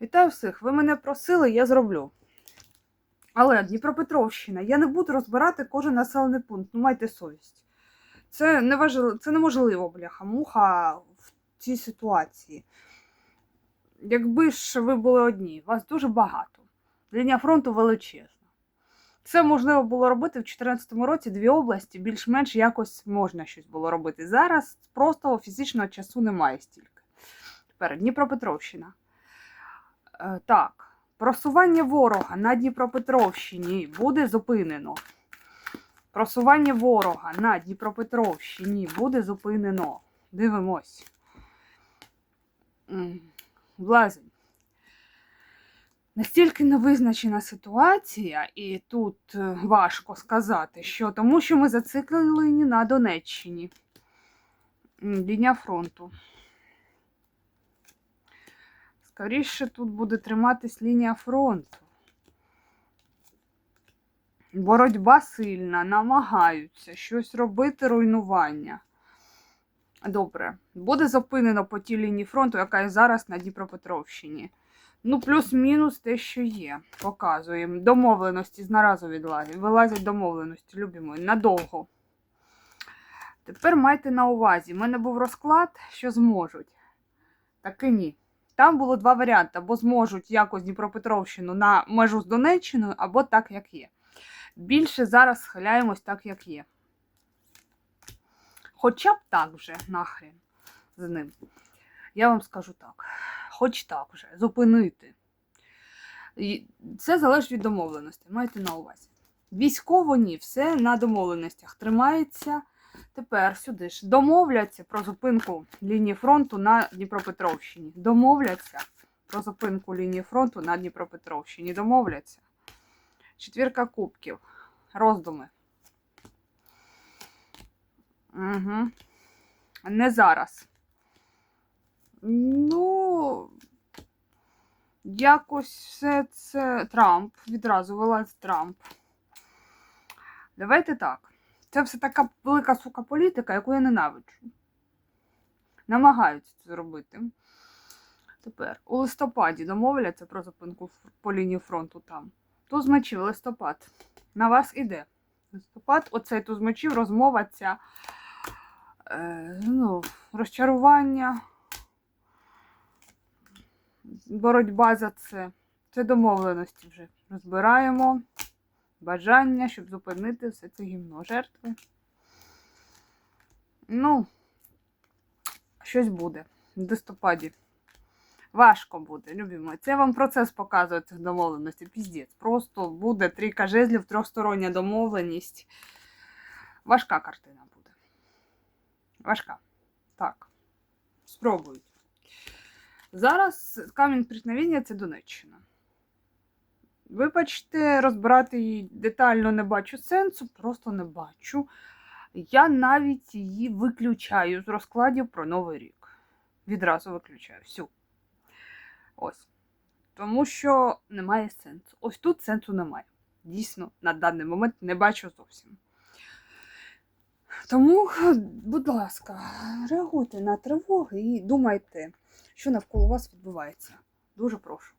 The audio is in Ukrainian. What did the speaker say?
Вітаю всіх! Ви мене просили, я зроблю. Але Дніпропетровщина, я не буду розбирати кожен населений пункт. Ну, майте совість. Це, неважливо, це неможливо, бляха-муха, в цій ситуації. Якби ж ви були одні, вас дуже багато. Лінія фронту величезна. Це можливо було робити в 2014 році дві області, більш-менш якось можна щось було робити. Зараз просто фізичного часу немає стільки. Тепер Дніпропетровщина. Е, Так, просування ворога на Дніпропетровщині буде зупинено. Просування ворога на Дніпропетровщині буде зупинено. Дивимось. Влазень. Настільки невизначена ситуація, і тут е, важко сказати, що тому що ми зациклені на Донеччині. Лінія фронту. Скоріше тут буде триматись лінія фронту. Боротьба сильна, намагаються щось робити, руйнування. Добре, буде зупинено по тій лінії фронту, яка є зараз на Дніпропетровщині. Ну, плюс-мінус те, що є. Показуємо. Домовленості знаразу відлазять. Вилазять домовленості, любимо, надовго. Тепер майте на увазі, в мене був розклад, що зможуть. Так і ні. Там було два варіанти: або зможуть якось Дніпропетровщину на межу з Донеччиною, або так, як є. Більше зараз схиляємось так, як є. Хоча б так вже нахрен з ним. Я вам скажу так. Хоч так вже, зупинити. Це залежить від домовленості, майте на увазі. Військово ні, все на домовленостях тримається. Тепер сюди ж домовляться про зупинку лінії фронту на Дніпропетровщині. Домовляться про зупинку лінії фронту на Дніпропетровщині. Домовляться. Четвірка кубків. Роздуми. Угу. Не зараз. Ну, якось все це Трамп. Відразу вилазить Трамп. Давайте так. Це все така велика сука політика, яку я ненавиджу. Намагаються це зробити. Тепер у листопаді домовляться про зупинку по лінії фронту там. Туз мечів, листопад. На вас іде. Листопад, оцей туз мечів, розмова ця. Е, ну, розчарування. Боротьба за це. Це домовленості вже. Розбираємо бажання, щоб зупинити все це гімно жертви. Ну, щось буде в листопаді. Важко буде, любимо. Це вам процес показує цих домовленостей. Піздець. Просто буде трійка жезлів, трьохстороння домовленість. Важка картина буде. Важка. Так. Спробують. Зараз камінь приткновення це Донеччина. Вибачте, розбирати її детально не бачу сенсу, просто не бачу. Я навіть її виключаю з розкладів про Новий рік. Відразу виключаю всю. Ось. Тому що немає сенсу. Ось тут сенсу немає. Дійсно, на даний момент не бачу зовсім. Тому, будь ласка, реагуйте на тривоги і думайте, що навколо вас відбувається. Дуже прошу.